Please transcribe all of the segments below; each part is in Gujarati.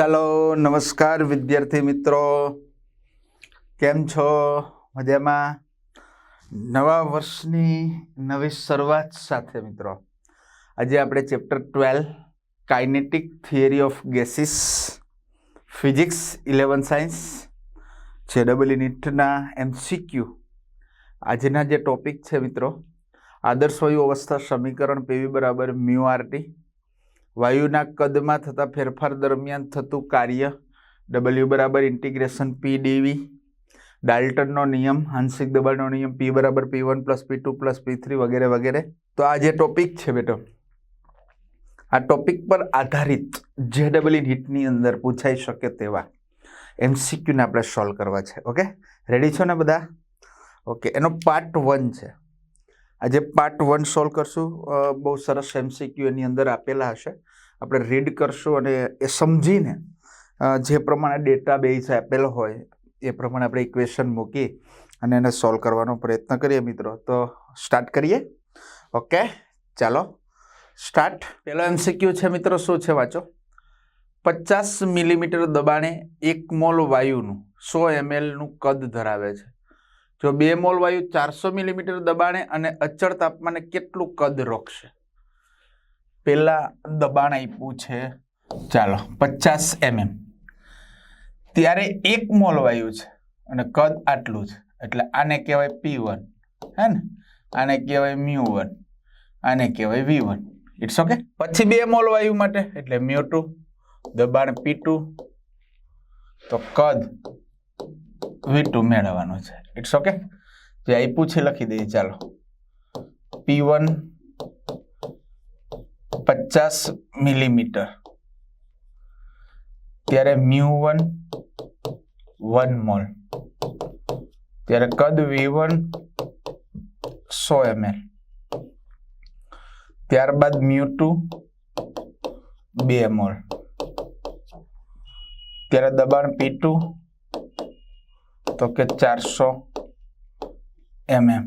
ચાલો, નમસ્કાર વિદ્યાર્થી મિત્રો. કેમ છો? મજામાં? નવા વર્ષની નવી શરૂઆત સાથે મિત્રો. આજે આપણે chapter twelve, kinetic theory of gases, physics, eleven science છે ડબલ નીટના એમસીક્યુ. આજના જે ટોપિક છે મિત્રો, આદર્શ વયુ અવસ્થા સમીકરણ પીવી બરાબર મ્યુ આરટી વાયુના કદમાં થતા ફેરફાર દરમિયાન થતું કાર્ય ડબલ્યુ બરાબર ઇન્ટિગ્રેશન પી ડીવી ડાલ્ટનનો નિયમ, આંશિક દબાણનો નિયમ પી બરાબર P one plus P two plus P three વગેરે વગેરે. તો આ જે ટોપિક છે બેટો, આ ટોપિક પર આધારિત જે ડબલ હિટની અંદર પૂછાઈ શકે તેવા એમસીક્યુને આપણે સોલ્વ કરવા છે. ઓકે રેડી છો ને બધા? ઓકે એનો પાર્ટ વન છે. આજે પાર્ટ વન સોલ્વ કરશું. બહુ સરસ એમસીક્યુ એની અંદર આપેલા હશે. આપણે રીડ કરશું અને એ સમજીને જે પ્રમાણે ડેટા બેઝ આપેલો હોય, એ પ્રમાણે આપણે ઇક્વેશન મૂકી અને એને સોલ્વ કરવાનો પ્રયત્ન કરીએ મિત્રો. તો સ્ટાર્ટ કરીએ? ઓકે ચાલો. સ્ટાર્ટ પહેલો એમસીક્યુ છે મિત્રો, શું છે વાંચો? પચાસ મિલીમીટર દબાણે એક મોલ વાયુનું સો એમએલનું કદ ધરાવે છે. જો બે મોલ વાયુ ચારસો મિલીમીટર દબાણે અને અચળ તાપમાને કેટલું કદ રોકશે? પેલા દબાણ આપ્યું છે. ચાલો, પચાસ એમએમ. ત્યારે એક મોલ વાયુ છે અને કદ આટલું છે. એટલે આને કહેવાય પી વન, હે ને? આને કહેવાય મ્યુ વન, આને કહેવાય વી વન. ઇટ્સ ઓકે પછી બે મોલ વાયુ માટે, એટલે મ્યુ ટુ, દબાણ પી ટુ, તો કદ વી ટુ મેળવવાનું છે. ઇટ્સ ઓકે જે આપ્યું છે, લખી દઈએ, ચાલો. પી વન પચાસ મિલીમીટર ત્યારે મ્યુ વન વન મોલ. ત્યારે કદ વી વન, સો એમએલ ત્યારબાદ મ્યુ ટુ, બે મોલ. ત્યારે દબાણ પી ટુ, તો કે ચારસો એમએમ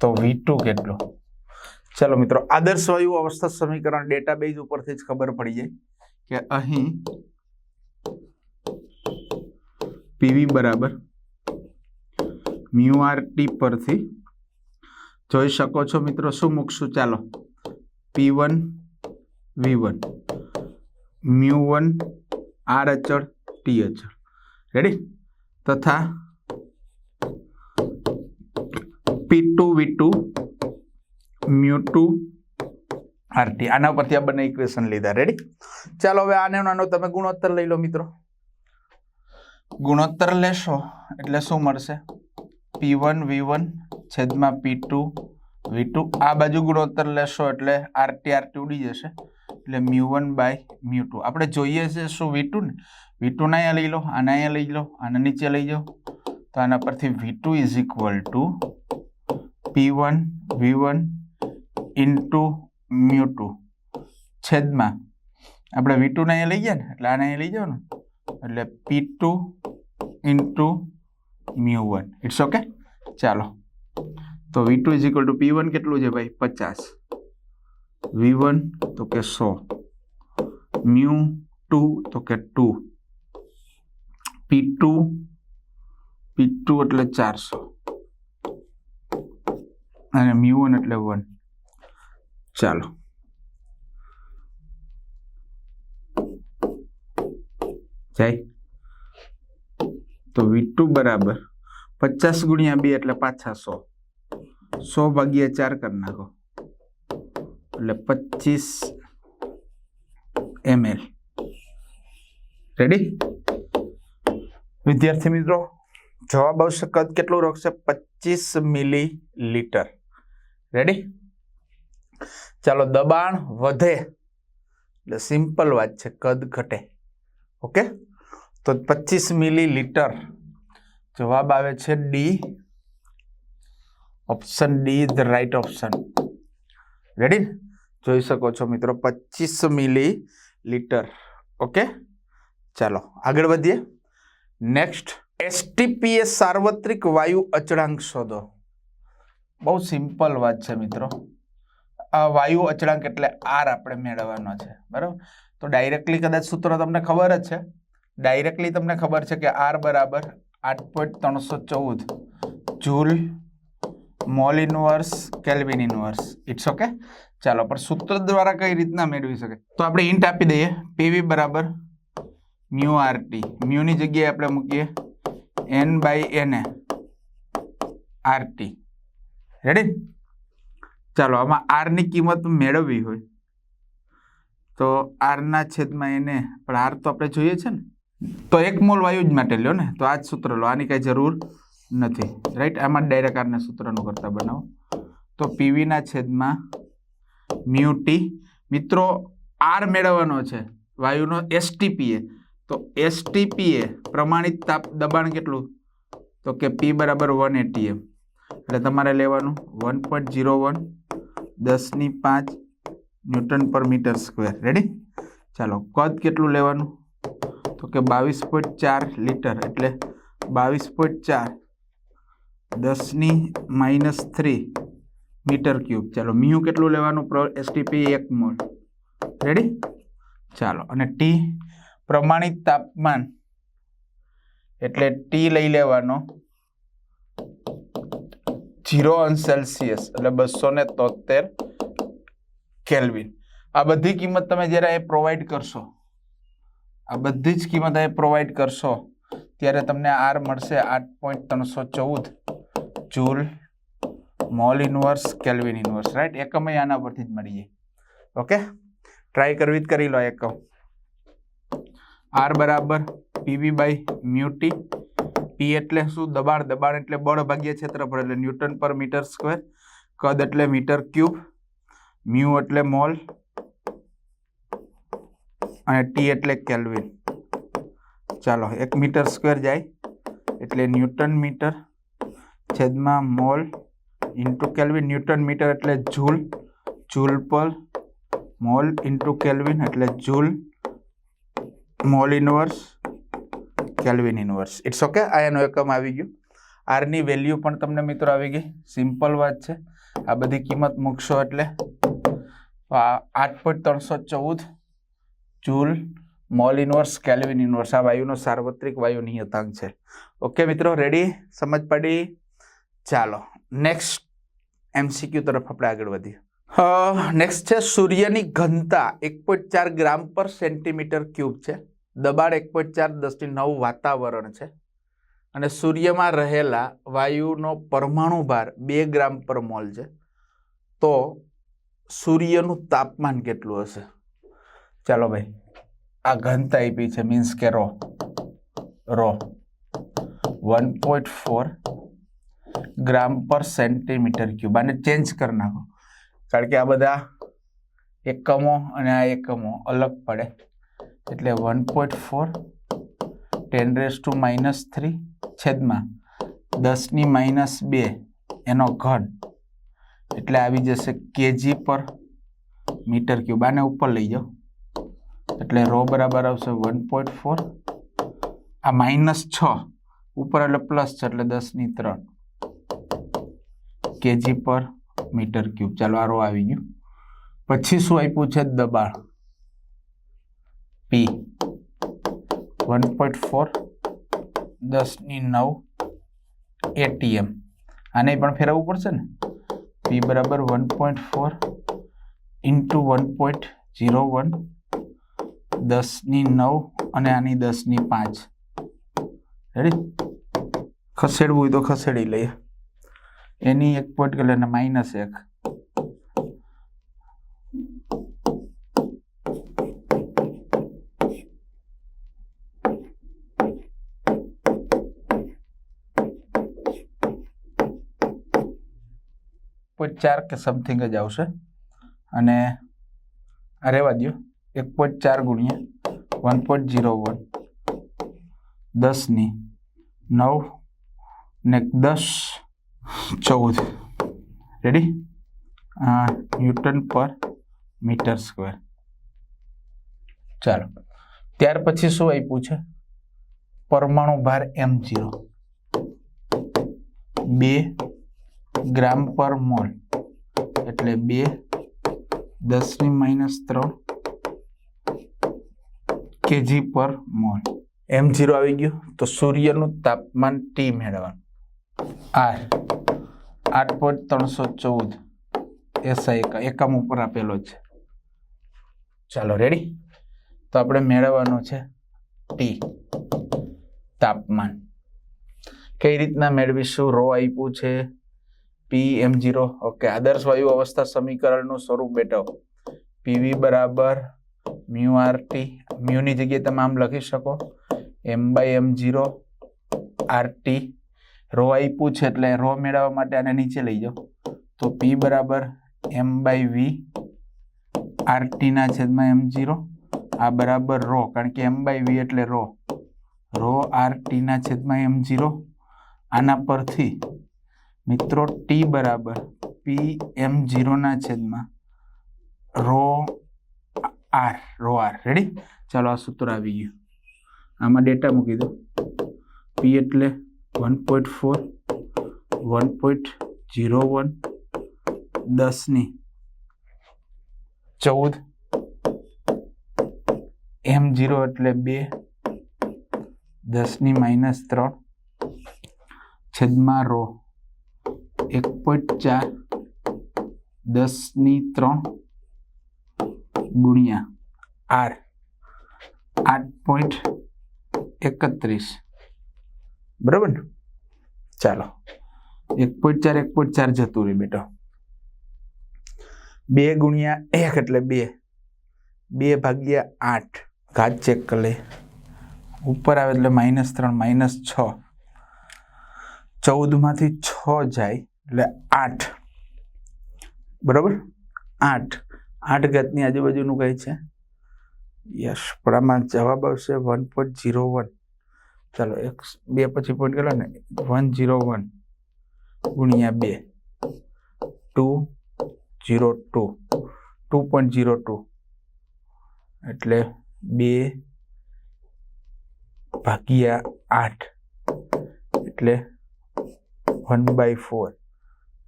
તો વી ટુ કેટલું? ચલો મિત્રો, આદર્શ વાયુ અવસ્થા સમીકરણ ડેટાબેઝ ઉપરથી જ ખબર પડી જાય કે અહીં પીવી બરાબર મ્યુઆરટી પરથી જોઈ શકો છો મિત્રો, શું મૂકશું? ચાલો P one V one mu one R અચળ ટી અચળ. રેડી તથા P two V two mu two RT. આના પરથી આ બંને ઇક્વેશન લીધા. રેડી ચાલો હવે આને નાનો તમે ગુણોત્તર લઈ લો મિત્રો. ગુણોત્તર લેશો એટલે શું મળશે? પી વન વી વન છેદમાં પી ટુ વી ટુ આ બાજુ ગુણોત્તર લેશો એટલે આરટી આરટી ઉડી જશે. એટલે mu one by mu two. આપણે જોઈએ છે શું વી ટુ ને? વી ટુ ના અહીંયા લઈ લો, આના અહીંયા લઈ લો, આના નીચે લઈ જાઓ. તો આના પરથી V two is equal to P one V one into mu two છેદમાં. આપણે વી ટુ અહીંયા લઈ ગયા ને, એટલે આને અહીંયા લઈ જાઓ ને એટલે P two into mu one it's okay ચાલો. તો V two is equal to P one કેટલું છે ભાઈ? પચાસ. વી વન તો કે સો. મ્યુ ટુ તો કે two P two P two એટલે ચારસો. અને મ્યુ વન એટલે વન ચાલો જાય તો વી ટુ બરાબર પચાસ ગુણ્યા બે એટલે પાછા સો સો ભાગ્યા ચાર કરી નાખો એટલે પચીસ એમએલ રેડી વિદ્યાર્થી મિત્રો જવાબ આવશે કદ કેટલું રોકશે પચીસ મિલી લીટર રેડી ચાલો દબાણ વધે. એટલે સિમ્પલ વાત છે, કદ ઘટે. ઓકે? તો પચીસ મિલી લીટર જવાબ આવે છે D option D the right option ready જોઈ શકો છો મિત્રો, પચીસ મિલી લીટર ઓકે? ચાલો, આગળ વધીએ. નેક્સ્ટ એસટીપીએ સાર્વત્રિક વાયુ અચળાંક શોધો. બહુ સિમ્પલ વાત છે મિત્રો. વાયુ અચળાંક એટલે આર આપણે મેળવવાનો છે, બરાબર? તો ડાયરેક્ટલી કદાચ સૂત્ર તમને ખબર જ છે. ડાયરેક્ટલી તમને ખબર છે કે આર બરાબર આઠ પોઈન્ટ ત્રણસો ચૌદ joule mole inverse kelvin inverse it's okay ચાલો, પણ સૂત્ર દ્વારા કઈ રીતના મેળવી શકે? તો આપણે ઇન્ટ આપી દઈએ. પીવી બરાબર મ્યુ આરટી મ્યુની જગ્યાએ આપણે મૂકીએ. એન બાય એને આરટી રેડી ચાલો, આમાં આરની કિંમત મેળવવી હોય. તો આરના છેદમાં એને, પણ આર તો આપણે જોઈએ છે ને, તો એક મોલ વાયુ જ માટે લ્યો ને, તો આ જ સૂત્ર લો, આની કાંઈ જરૂર નથી. રાઈટ આમાં ડાયરેક્ટ આરના સૂત્રનું કરતા બનાવો. તો પીવીના છેદમાં મ્યુટી મિત્રો આર મેળવવાનો છે વાયુનો એસટીપીએ તો એસટીપીએ પ્રમાણિત તાપ દબાણ કેટલું? તો કે પી બરાબર વન એટીએમ એટલે તમારે લેવાનું વન પોઈન્ટ જીરો વન દસની પાંચ ન્યૂટન પર મીટર સ્ક્વેર. રેડી ચાલો, કદ કેટલું લેવાનું? તો કે બાવીસ પોઈન્ટ ચાર લીટર. એટલે બાવીસ પોઈન્ટ ચાર દસની માઇનસ થ્રી મીટર ક્યુબ. ચાલો, મ્યુ કેટલું લેવાનું? પ્રો એસટીપી એક મોલ. રેડી ચાલો, અને ટી પ્રમાણિત તાપમાન. એટલે ટી લઈ લેવાનો જીરો અંશ સેલ્સિયસ એટલે બસો ને તોતેર કેલ્વિન આ બધી કિંમત તમે જ્યારે એ પ્રોવાઈડ કરશો, આ બધી જ કિંમત એ પ્રોવાઈડ કરશો, ત્યારે તમને આર મળશે આઠ પોઈન્ટ ત્રણસો ચૌદ joule mole inverse kelvin inverse right એકમ આના પરથી જ મળી જાય ઓકે ટ્રાય કરવી જ કરી લો એકમ. આર બરાબર પીવી બાય મ્યુટી પી એટલે શું? દબાણ દબાણ એટલે બળ ભાગ્ય ક્ષેત્રફળ એટલે ન્યૂટન પર મીટર સ્ક્વેર, કદ એટલે મીટર ક્યુબ, મ્યુ એટલે મોલ, અને ટી એટલે કેલ્વિન. ચાલો, એક મીટર સ્ક્વેર જાય, એટલે ન્યૂટન મીટર છેદમાં mole into kelvin. Newton metre એટલે જૂલ જૂલ પર મોલ ઇન્ટુ કેલ્વિન એટલે joule, mole inverse kelvin inverse it's okay આ એનો એકમ આવી ગયો. આરની વેલ્યુ પણ તમને મિત્રો આવી ગઈ. સિમ્પલ વાત છે. આ બધી કિંમત મૂકશો એટલે. આઠ પોઈન્ટ ત્રણસો ચૌદ. Joule mole inverse kelvin inverse આ વાયુનો સાર્વત્રિક વાયુ નિયતાંક છે. ઓકે મિત્રો રેડી સમજ પડી? ચાલો નેક્સ્ટ એમસીક્યુ તરફ આપણે આગળ વધીએ. નેક્સ્ટ છે સૂર્યની ઘનતા. એક પોઈન્ટ ચાર ગ્રામ પર સેન્ટીમીટર ક્યુબ છે. દબાણ એક પોઈન્ટ ચાર, દસથી નવ વાતાવરણ છે. અને સૂર્યમાં રહેલા વાયુનો પરમાણુ ભાર બે ગ્રામ પર મોલ છે. તો સૂર્યનું તાપમાન કેટલું હશે? ચાલો ભાઈ, આ ઘનતા આપી છે મીન્સ કે rho. Rho. One point four gram પર સેન્ટીમીટર ક્યુબ. આને ચેન્જ કરી નાખો. કારણ કે આ બધા એકમો અને આ એકમો અલગ પડે. એટલે one point four, ten raise to minus three છેદમાં દસની માઇનસ બે એનો ઘન. એટલે આવી જશે કેજી પર મીટર ક્યુબ. આને ઉપર લઈ જાઓ. એટલે રો બરાબર આવશે વન પોઈન્ટ ફોર. આ માઇનસ છ. ઉપર એટલે પ્લસ છે, એટલે દસની ત્રણ કેજી પર મીટર ક્યુબ. ચાલો આ રો આવી ગયું. પછી શું આપ્યું છે? દબાણ. પી વન પોઈન્ટ ફોર દસની નવ એટીએમ આને પણ ફેરવવું પડશે ને? પી બરાબર one point four into one point zero one દસની નવ અને આની દસની પાંચ. રેડી ખસેડવું હોય તો ખસેડી લઈએ. એની એક પોઈન્ટ એટલે માઇનસ એક. પોઈન્ટ ચાર કે સમથિંગ જ આવશે. અને આ રહેવા દો એક પોઈન્ટ ચાર ગુણ્યા વન પોઈન્ટ ઝીરો વન દસની નવ ને દસ ચૌદ. રેડી ન્યૂટન પર મીટર સ્ક્વેર ચાલો. ત્યાર પછી શું આપ્યું છે? પરમાણુ ભાર એમ જીરો બે ગ્રામ પર મોલ. એટલે બે દસની માઇનસ ત્રણ કેજી પર મોલ. એમ જીરો આવી ગયું. તો સૂર્યનું તાપમાન ટી મેળવવાનું. આર આઠ પોઈન્ટ ત્રણસો ચૌદ. એસઆઈ એકમ એકમ ઉપર આપેલો છે. ચાલો રેડી તો આપણે મેળવવાનું છે ટી તાપમાન. કઈ રીતના મેળવીશું? રો આપ્યું છે. પી એમ જીરો ઓકે આદર્શ વાયુ અવસ્થા સમીકરણનું સ્વરૂપ બેટો પીવી બરાબર મ્યુ આર ટી મ્યુની જગ્યાએ તમે આમ લખી શકો. M by M zero R T rho આપ્યું છે એટલે રો મેળવવા માટે આને નીચે લઈ જાઓ. તો પી બરાબર એમ બાય વી આર ટીના છેદમાં એમ જીરો આ બરાબર રો કારણ કે એમ બાય વી એટલે રો રો આર ટીના છેદમાં એમ જીરો આના પરથી મિત્રો ટી બરાબર પી એમ જીરોના છેદમાં rho R rho R ready ચાલો આ સૂત્ર આવી ગયું. આમાં ડેટા મૂકી દો. પી એટલે one point four one point zero one દસની ચૌદ. એમ જીરો એટલે બે દસની માઇનસ ત્રણ, છેદમાં રો એક પોઈન્ટ ચાર દસની ત્રણ ગુણ્યા આર. આઠ પોઈન્ટ એકત્રીસ. બરાબર ને? ચાલો. એક પોઈન્ટ ચાર એક પોઈન્ટ ચાર જતું રહે બેટો. બે ગુણ્યા એક એટલે બે. બે ભાગ્યા આઠ. ઘાત ચેક કરી લે. ઉપર આવે એટલે માઇનસ ત્રણ માઇનસ છ. ચૌદમાંથી છ જાય. એટલે આઠ. બરાબર? આઠ. આઠ ઘાતની આજુબાજુનું કઈ છે? યસ. પણ આમાં જવાબ આવશે વન પોઈન્ટ જીરો વન. ચાલો, એક, બે પછી પોઈન્ટ કેટલા ને? વન જીરો વન ગુણ્યા બે. Two zero two. Two point zero two. એટલે બે ભાગ્યા આઠ. એટલે વન બાય ફોર.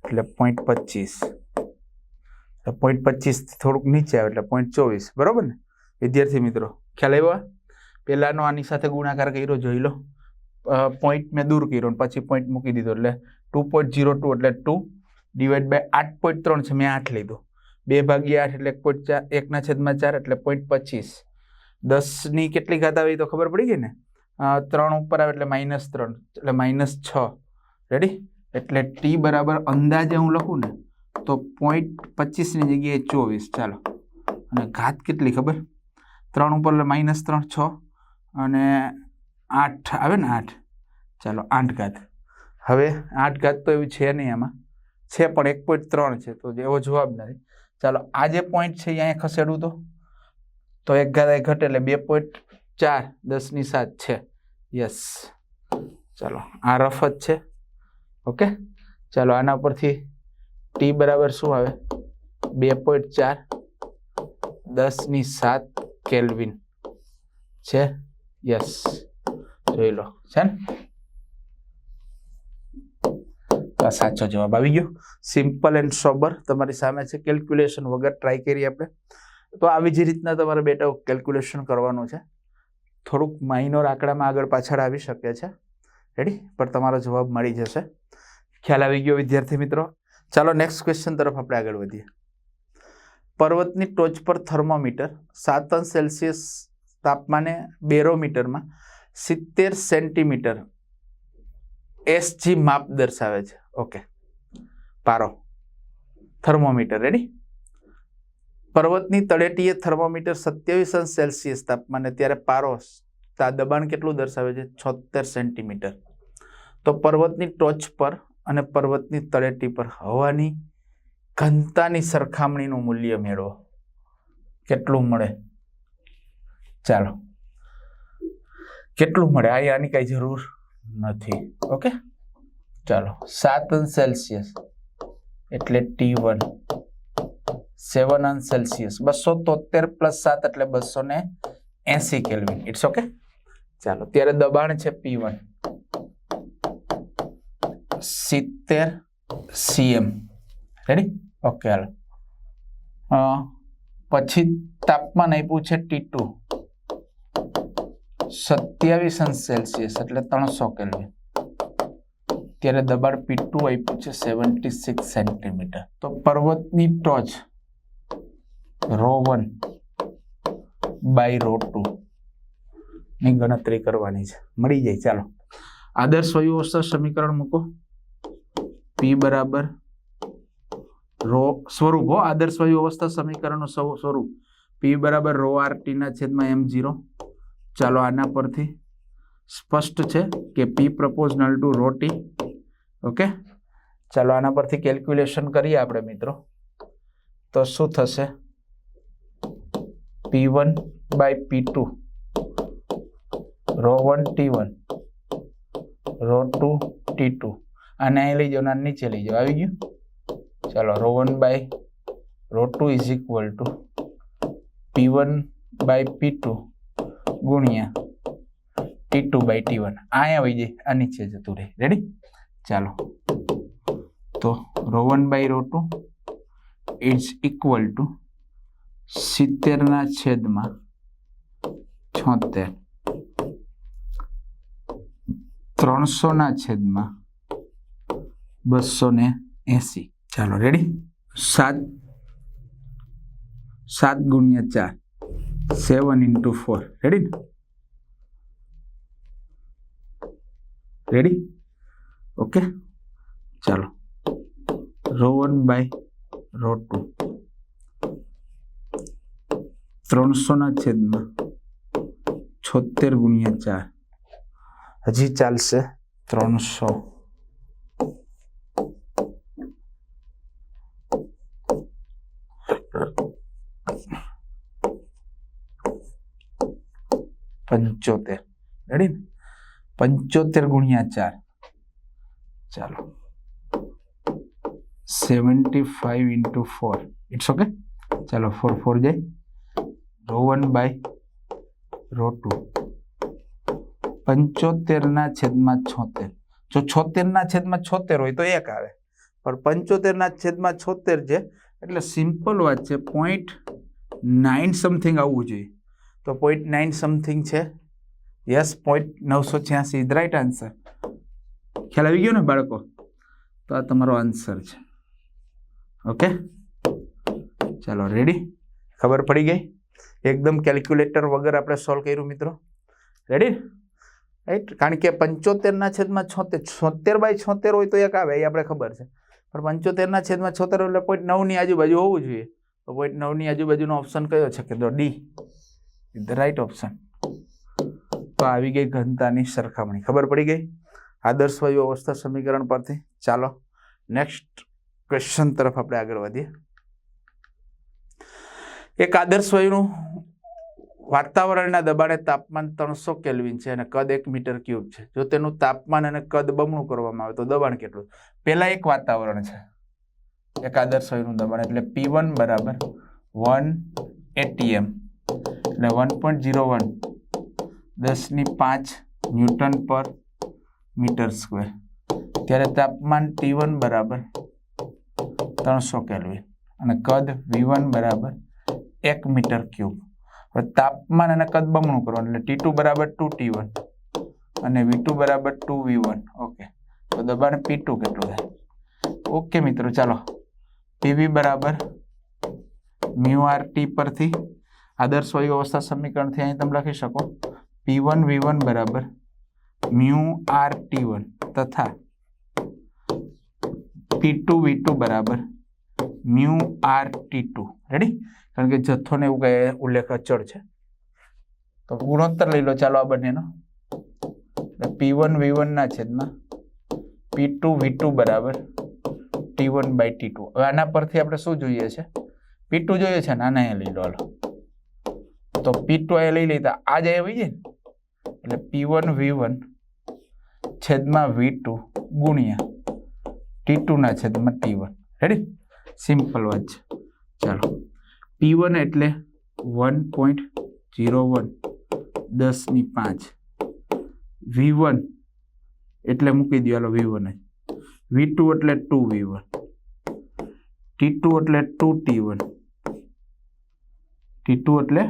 એટલે પોઈન્ટ પચીસ. પોઈન્ટ પચીસ થોડુંક નીચે આવે એટલે પોઈન્ટ ચોવીસ. બરાબર ને? વિદ્યાર્થી મિત્રો, ખ્યાલ આવ્યો પહેલાંનો આની સાથે ગુણાકાર કર્યો, જોઈ લો. પોઈન્ટ મેં દૂર કર્યો પછી પોઈન્ટ મૂકી દીધો એટલે ટુ પોઈન્ટ જીરો ટુ એટલે ટુ ડિવાઈડ બાય આઠ પોઈન્ટ ત્રણ છે, મેં આઠ લીધો. બે ભાગ્યા આઠ એટલે એક પોઈન્ટ ચાર એકના છેદમાં ચાર એટલે પોઈન્ટ પચીસ. દસની કેટલી ઘાત આવી તો ખબર પડી ગઈ ને? ત્રણ ઉપર આવે એટલે માઇનસ ત્રણ, એટલે માઇનસ છ. રેડી એટલે ટી બરાબર અંદાજે હું લખું ને, તો પોઈન્ટ પચીસની જગ્યાએ ચોવીસ, ચાલો. અને ઘાત કેટલી ખબર? ત્રણ ઉપર માઇનસ ત્રણ, છ. અને આઠ, આવે ને આઠ? ચાલો, આઠ ઘાત. હવે આઠ ઘાત તો એવું છે નહીં એમાં છે પણ એક પોઈન્ટ ત્રણ છે, તો એવો જવાબ નથી. ચાલો, આ જે પોઈન્ટ છે અહીંયા ખસેડું તો. તો એક ઘાત અહીં ઘટે એટલે બે પોઈન્ટ ચાર દસની સાત છે. યસ ચાલો, આ રફ જ છે. ઓકે? ચાલો, આના પરથી ટી બરાબર શું આવે? બે પોઈન્ટ ચાર, દસની સાત કેલ્વિન. છે? યસ. જોઈ લો. છે ને? સાચો જવાબ આવી ગયો. સિમ્પલ એન્ડ સોબર તમારી સામે છે. કેલ્ક્યુલેશન વગર ટ્રાય કરીએ આપણે. તો આવી જ રીતના તમારે બેટા કેલ્ક્યુલેશન કરવાનું છે. થોડુંક માઇનોર આંકડામાં આગળ પાછળ આવી શકે છે. રેડી પણ તમારો જવાબ મળી જશે. ખ્યાલ આવી ગયો વિદ્યાર્થી મિત્રો. ચાલો નેક્સ્ટ ક્વેશ્ચન તરફ આપણે આગળ વધીએ. પર્વતની ટોચ પર થર્મોમીટર સાત સેલ્સિયસ તાપમાને બેરોમીટરમાં સિત્તેર સેન્ટીમીટર એસજી માપ દર્શાવે છે. ઓકે પારો. થર્મોમીટર. રેડી પર્વતની તળેટીએ થર્મોમીટર સત્યાવીસ અંશ સેલ્સિયસ તાપમાને ત્યારે પારો દબાણ કેટલું દર્શાવે છે? છોતેર સેન્ટીમીટર. તો પર્વતની ટોચ પર અને પર્વતની તળેટી પર હવાની ઘનતાની સરખામણીનું મૂલ્ય મેળવો. કેટલું મળે? ચાલો. કેટલું મળે? આ આની કઈ જરૂર નથી. ઓકે? ચાલો. સાત અંશ સેલ્સિયસ એટલે ટી વન. સેવન અંશ સેલ્સિયસ. બસો તોતેર પ્લસ સાત એટલે બસો ને એસી કેલ્વિન. ઇટ્સ ઓકે ચાલો. ત્યારે દબાણ છે પી વન. સિત્તેર સીએમ રેડી ઓકે હાલ. પછી તાપમાન આપ્યું છે ટી ટુ સત્યાવીસ અંશ સેલ્સિયસ, એટલે ત્રણસો કેલ્વિન. ત્યારે દબાણ પી ટુ આપ્યું છે સેવન્ટી સિક્સ સેન્ટીમીટર. તો પર્વતની ટોચ, rho one by rho two ની ગણતરી કરવાની છે. મળી જાય, ચાલો. આદર્શ વાયુ અવસ્થા સમીકરણ મૂકો. પી બરાબર. રો સ્વરૂપ હો, આદર્શ વાયુ અવસ્થા સમીકરણનું સૌ સ્વરૂપ. પી બરાબર રો આર ટીના છેદમાં એમ ઝીરો ચાલો આના પરથી. સ્પષ્ટ છે કે P proportional to rho T okay ચાલો આના પરથી કેલ્ક્યુલેશન કરીએ આપણે મિત્રો. તો શું થશે? P one by P two rho one T one rho two T two આને અહીં લઈ જાઓ ને આને નીચે લઈ જાઓ આવી ગયું? ચાલો rho one by rho two is equal to P one by P two ગુણ્યા T two by T one અહીંયા આવી જાય, આ નીચે જતું રહે. રેડી ચાલો. તો rho one by rho two is equal to સિત્તેરના છેદમાં છોતેર. ત્રણસોના છેદમાં બસો ને એસી. ચાલો રેડી સાત. સાત ગુણ્યા ચાર. Seven into four. Ready ready okay ચાલો. Rho one by rho two ત્રણસોના છેદમાં છોતેર ગુણ્યા ચાર. હજી ચાલશે ત્રણસો. પંચોતેર. રેડી પંચોતેર ગુણ્યા ચાર. ચાલો. Seventy five into four it's okay ચાલો ફોર ફોર જાય. Rho one by rho two પંચોતેરના છેદમાં છોતેર. જો છોતેરના છેદમાં છોતેર હોય તો એક આવે. પણ પંચોતેરના છેદમાં છોતેર છે, એટલે સિમ્પલ વાત છે પોઈન્ટ નાઇન સમથિંગ આવવું જોઈએ. તો પોઈન્ટ નાઇન સમથિંગ છે યસ પોઈન્ટ નવસો છ્યાસી. ઇઝ રાઈટ આન્સર ખ્યાલ આવી ગયો ને બાળકો? તો આ તમારો આન્સર છે. ઓકે ચાલો રેડી ખબર પડી ગઈ? એકદમ કેલ્ક્યુલેટર વગર આપણે સોલ્વ કર્યું, મિત્રો. રેડી રાઈટ કારણ કે પંચોતેરના છેદમાં છોતેર છોતેર બાય છોતેર હોય તો એક આવે, એ આપણે ખબર છે. પણ પંચોતેરના છેદમાં છોતેર એટલે પોઈન્ટ નવની આજુબાજુ હોવું જોઈએ. તો પોઈન્ટ નવની આજુબાજુનો ઓપ્શન કયો છે? કે તો ડી ધ રાઈટ ઓપ્શન તો આવી ગઈ ઘનતાની સરખામણી. ખબર પડી ગઈ? આદર્શ વાયુ અવસ્થા સમીકરણ પરથી. ચાલો નેક્સ્ટ ક્વેશ્ચન તરફ આપણે આગળ વધીએ. એક આદર્શ વાયુનું વાતાવરણના દબાણે તાપમાન ત્રણસો કેલ્વિન છે અને કદ એક મીટર ક્યુબ છે. જો તેનું તાપમાન અને કદ બમણું કરવામાં આવે તો દબાણ કેટલું? પહેલા એક વાતાવરણ છે. એક આદર્શ વાયુનું દબાણ એટલે પી વન બરાબર વન એટીએમ એટલે વન પોઈન્ટ જીરો વન દસની પાંચ ન્યૂટન પર મીટર સ્ક્વેર. ત્યારે તાપમાન ટી વન બરાબર ત્રણસો કેલ્વિન અને કદ વી વન બરાબર એક મીટર ક્યુબ. હવે તાપમાન અને કદ બમણું કરવાનું, એટલે ટી ટુ બરાબર ટુ ટી વન અને વી ટુ બરાબર ટુ વી વન. ઓકે. તો દબાણ પી ટુ કેટલું થાય? ઓકે મિત્રો, ચાલો. પીવી બરાબર મ્યુ આર ટી પરથી આદર્શ વાયુ અવસ્થા સમીકરણથી અહીં તમે લખી શકો. પી વન વી વન બરાબર. મ્યુ, આર ટી વન તથા પી ટુ વી ટુ બરાબર. Mu, R T two ready કારણ કે જથ્થોને એવું કહે ઉલ્લેખ અચળ છે. તો ગુણોત્તર લઈ લો ચાલો આ બંનેનો. પી વન વી વનના છેદમાં પી ટુ વી ટુ બરાબર. T one by T two હવે આના પરથી આપણે શું જોઈએ છે? પી ટુ જોઈએ છે ને? ના અહીંયા લઈ લો તો પી ટુ અહીંયા લઈ લઈએ તો આ જ આવી જાય ને? એટલે પી વન વી વન છેદમાં વી ટુ ગુણ્યા ટી ટુના છેદમાં ટી વન રેડી સિમ્પલ વાત છે. ચાલો. પી વન એટલે વન પોઈન્ટ ઝીરો વન દસની પાંચ. વી વન એટલે મૂકી દો વી વન જ. વી ટુ એટલે two V one T two એટલે two T one T two એટલે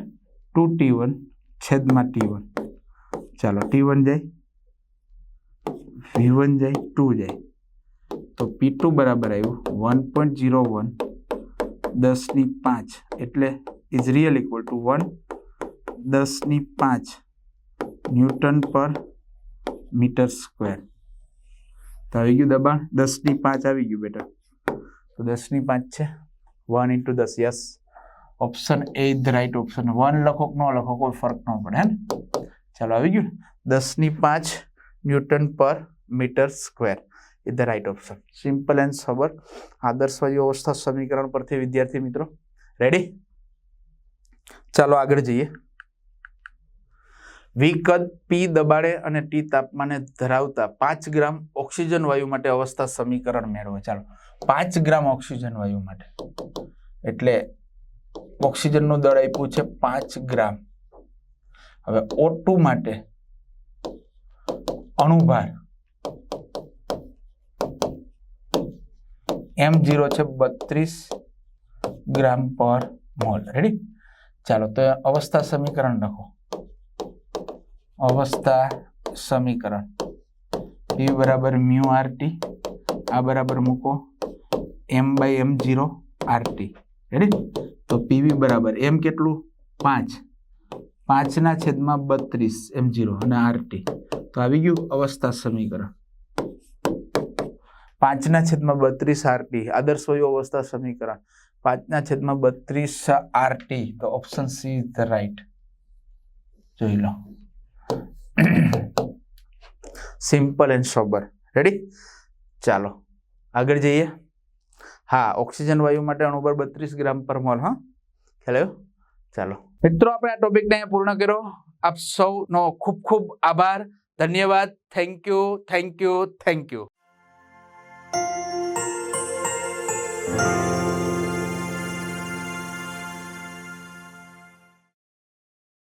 ટુ ટી વન છેદમાં ટી વન ચાલો ટી વન જાય. વી વન જાય, ટુ જાય. તો પી ટુ બરાબર આવ્યું. વન પોઈન્ટ ઝીરો વન, દસની પાંચ. એટલે is real equal to one દસની પાંચ ન્યૂટન પર મીટર સ્ક્વેર. તો આવી ગયું દબાણ. દસની પાંચ આવી ગયું બેટા. તો દસની પાંચ છે. વન ઇન્ટુ દસ. Yes option A the right option one લખો કે ન લખો કોઈ ફરક ન પડે, હે ને? ચાલો આવી ગયું. દસની પાંચ newton per metre square. Is the right option simple and sober આદર્શ વાયુ અવસ્થા સમીકરણ પરથી વિદ્યાર્થી મિત્રો. રેડી ચાલો આગળ જઈએ. વિકદ પી દબાણે અને ટી તાપમાને ધરાવતા પાંચ ગ્રામ ઓક્સિજન વાયુ માટે અવસ્થા સમીકરણ મેળવો. ચાલો. પાંચ ગ્રામ ઓક્સિજન વાયુ માટે. એટલે ઓક્સિજનનું દળ આપ્યું છે પાંચ ગ્રામ. હવે ઓ ટુ માટે અણુભાર એમ જીરો છે બત્રીસ ગ્રામ પર મોલ. રેડી ચાલો, તો અવસ્થા સમીકરણ લખો. અવસ્થા સમીકરણ. પી બરાબર મ્યુ આર ટી. આ બરાબર મૂકો. M by M zero RT ready તો પીવી બરાબર એમ કેટલું? પાંચ. પાંચના છેદમાં બત્રીસ એમ જીરો અને આર ટી તો આવી ગયું અવસ્થા સમીકરણ. પાંચના છેદમાં બત્રીસ આર ટી આદર્શ વાયુ અવસ્થા સમીકરણ. પાંચના છેદમાં બત્રીસ આર ટી તો option C is the right જોઈ લો. સિમ્પલ એન્ડ સોબર રેડી ચાલો. આગળ જઈએ. હા, ઓક્સિજન વાયુ માટે અણુબર બત્રીસ ગ્રામ પર મોલ, હા? ખ્યાલ ચાલો. મિત્રો, આપણે આ ટોપિકને પૂર્ણ કર્યો. આપ સૌનો ખૂબ ખૂબ આભાર. ધન્યવાદ. Thank you thank you thank you